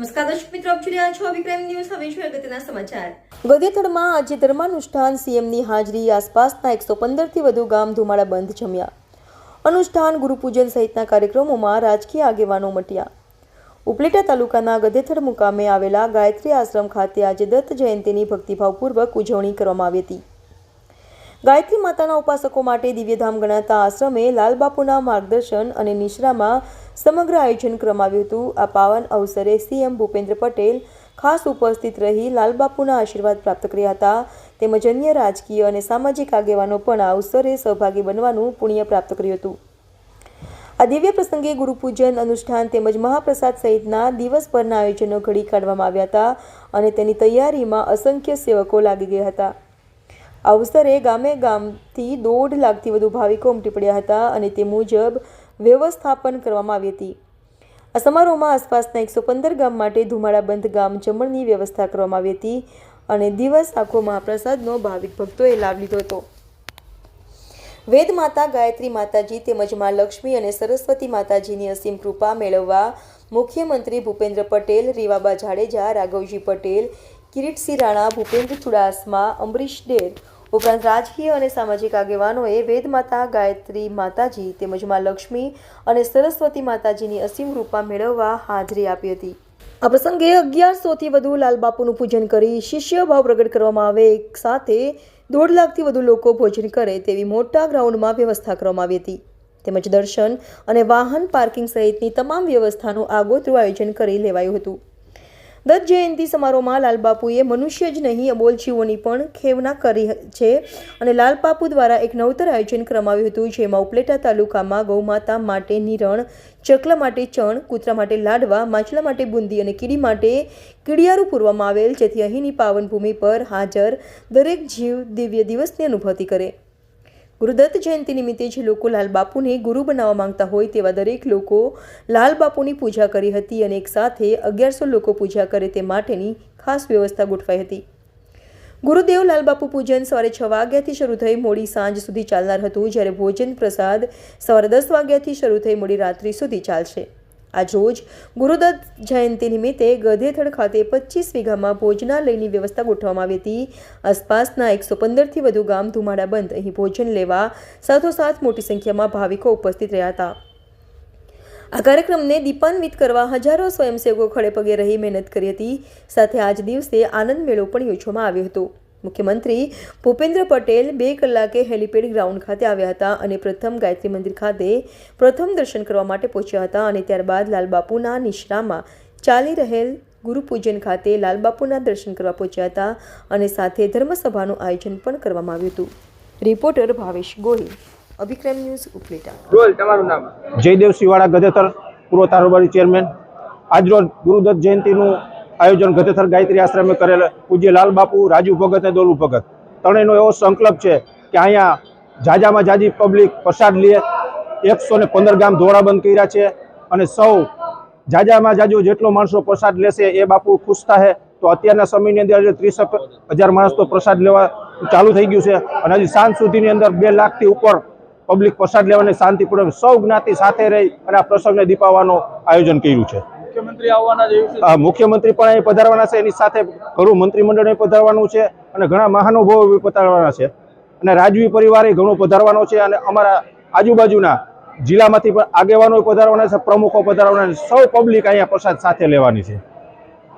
નમસ્કાર આજે ધર્માનુષ્ઠાન સીએમની હાજરી આસપાસના એકસો પંદરથી વધુ ગામ ધુમાડા બંધ જમ્યા. અનુષ્ઠાન, ગુરુપૂજન સહિતના કાર્યક્રમોમાં રાજકીય આગેવાનો મટ્યા. ઉપલેટા તાલુકાના ગધેથડ મુકામે આવેલા ગાયત્રી આશ્રમ ખાતે આજે દત્ત જયંતીની ભક્તિભાવપૂર્વક ઉજવણી કરવામાં આવી હતી. ગાયત્રી માતાના ઉપાસકો માટે દિવ્યધામ ગણાતા આશ્રમે લાલબાપુના માર્ગદર્શન અને નિશ્રામાં સમગ્ર આયોજન ક્રમાવ્યું હતું. આ પાવન અવસરે સીએમ ભૂપેન્દ્ર પટેલ ખાસ ઉપસ્થિત રહી લાલબાપુના આશીર્વાદ પ્રાપ્ત કર્યા હતા. તેમજ અન્ય રાજકીય અને સામાજિક આગેવાનો પણ આ અવસરે સહભાગી બનવાનું પુણ્ય પ્રાપ્ત કર્યું હતું. આ દિવ્ય પ્રસંગે ગુરુપૂજન અનુષ્ઠાન તેમજ મહાપ્રસાદ સહિતના દિવસભરના આયોજનો ઘડી કાઢવામાં આવ્યા હતા અને તેની તૈયારીમાં અસંખ્ય સેવકો લાગી ગયા હતા. અવસરે ગામે ગામથી દોઢ લાખથી વધુ ભાવિકો ઉમટી પડ્યા હતા અને તે મુજબ વ્યવસ્થાપન કરવામાં આવી હતી. આ સમારોહમાં આસપાસના એકસો પંદર ગામ માટે ધુમાડાબંધ ગામ જમણની વ્યવસ્થા કરવામાં આવી હતી અને દિવસ આખો મહાપ્રસાદનો ભાવિક ભક્તોએ લાભ લીધો હતો. વેદ માતા ગાયત્રી માતાજી તેમજ મા લક્ષ્મી અને સરસ્વતી માતાજીની અસીમ કૃપા મેળવવા મુખ્યમંત્રી ભૂપેન્દ્ર પટેલ, રીવાબા જાડેજા, રાઘવજી પટેલ કિરીટસિંહ રાણા ભૂપેન્દ્ર ચુડાસમા, અમરીશ ડેર ઉપરાંત રાજકીય અને સામાજિક આગેવાનોએ વેદમાતા ગાયત્રી માતાજી તેમજ મા લક્ષ્મી અને સરસ્વતી માતાજીની અસીમ રૂપા મેળવવા હાજરી આપી હતી. આ પ્રસંગે અગિયારસોથી વધુ લાલબાપુનું પૂજન કરી શિષ્ય ભાવ પ્રગટ કરવામાં આવે. એક સાથે દોઢ લાખથી વધુ લોકો ભોજન કરે તેવી મોટા ગ્રાઉન્ડમાં વ્યવસ્થા કરવામાં આવી હતી. તેમજ દર્શન અને વાહન પાર્કિંગ સહિતની તમામ વ્યવસ્થાનું આગોતરું આયોજન કરી લેવાયું હતું. દત્ત જયંતિ સમારોહમાં લાલબાપુએ મનુષ્ય જ નહીં, અબોલ જીવોની પણ ખેવના કરી છે અને લાલબાપુ દ્વારા એક નવતર આયોજન કરવામાં હતું, જેમાં ઉપલેટા તાલુકામાં ગૌમાતા માટે નિરણ, ચકલા માટે ચણ, કૂતરા માટે લાડવા, માછલા માટે બુંદી અને કીડી માટે કીડિયારું પૂરવામાં આવેલ, જેથી અહીંની પાવનભૂમિ પર હાજર દરેક જીવ દિવ્ય દિવસની અનુભૂતિ કરે. ગુરુદત્ત જયંતિ નિમિત્તે જે લોકો લાલબાપુને ગુરુ બનાવવા માંગતા હોય તેવા દરેક લોકો લાલબાપુની પૂજા કરી હતી અને એક સાથે અગિયારસો લોકો પૂજા કરે તે માટેની ખાસ વ્યવસ્થા ગોઠવાઈ હતી. ગુરુદેવ લાલબાપુ પૂજન સવારે છ વાગ્યાથી શરૂ થઈ મોડી સાંજ સુધી ચાલનાર હતું, જ્યારે ભોજન પ્રસાદ સવારે દસ વાગ્યાથી શરૂ થઈ મોડી રાત્રિ સુધી ચાલશે. આજ રોજ ગુરુદત્ત જયંતિ નિમિત્તે ગધેથડ ખાતે પચીસ વીઘામાં ભોજનાલયની વ્યવસ્થા ગોઠવવામાં આવી હતી. આસપાસના એકસો પંદરથી વધુ ગામ ધુમાડા બંધ. અહીં ભોજન લેવા સાથોસાથ મોટી સંખ્યામાં ભાવિકો ઉપસ્થિત રહ્યા હતા. આ કાર્યક્રમને દીપાન્વિત કરવા હજારો સ્વયંસેવકો ખડે પગે રહી મહેનત કરી હતી. સાથે આજ દિવસે આનંદ મેળો પણ યોજવામાં આવ્યો હતો. મુખ્યમંત્રી ભૂપેન્દ્ર પટેલ બે કલાકે હેલિપેડ ગ્રાઉન્ડ ખાતે આવ્યા હતા અને પ્રથમ ગાયત્રી મંદિર ખાતે પ્રથમ દર્શન કરવા માટે પહોંચ્યા હતા અને ત્યારબાદ લાલબાપુના નિશ્રામાં ચાલી રહેલ ગુરુપૂજન ખાતે લાલબાપુના દર્શન કરવા પહોંચ્યા હતા અને સાથે ધર્મસભાનું આયોજન પણ કરવામાં આવ્યું હતું. Reporter Bhavesh Gohil Abhikram news Upleta. બોલ તમારું નામ? જયદેવ શિવાળા ગધેથર પૂર્વ તારોબારી ચેરમેન. આજરોજ ગુરુદત્ત જયંતિનું આયોજન ગતેથર ગાયત્રી આશ્રમે કરેલ પૂજ્ય લાલબાપુ રાજુ ભગત અને દોલુ ભગત. ત્રણેયનો એવો સંકલ્પ છે કે અહીંયા જાજામાં જાજી પબ્લિક પ્રસાદ લે. એકસો ને પંદર ગામ ધોળાબંધ કર્યા છે અને સૌ જાજામાં જાજો જેટલો માણસો પ્રસાદ લેશે એ બાપુ ખુશ થાય તો અત્યારના સમયની અંદર ત્રીસ હજાર માણસ તો પ્રસાદ લેવા ચાલુ થઈ ગયું છે અને હજી સાંજ સુધીની અંદર બે લાખથી ઉપર પબ્લિક પ્રસાદ લેવાની શાંતિપૂર્વક સૌ જ્ઞાતિ સાથે રહી અને આ પ્રસંગને દીપાવવાનું આયોજન કર્યું છે. મુખ્યમંત્રી પણ અહીં પધારવાના છે, એની સાથે ઘણું મંત્રીમંડળ પધારવાનું છે અને ઘણા મહાનુભાવો પધારવાના છે. અને રાજવી પરિવાર ઘણો પધારવાનો છે અને અમારા આજુબાજુના જિલ્લામાંથી પણ આગેવાનો પધારવાના છે, પ્રમુખો પધારવાના છે. સૌ પબ્લિક અહીંયા પ્રસાદ સાથે લેવાની છે.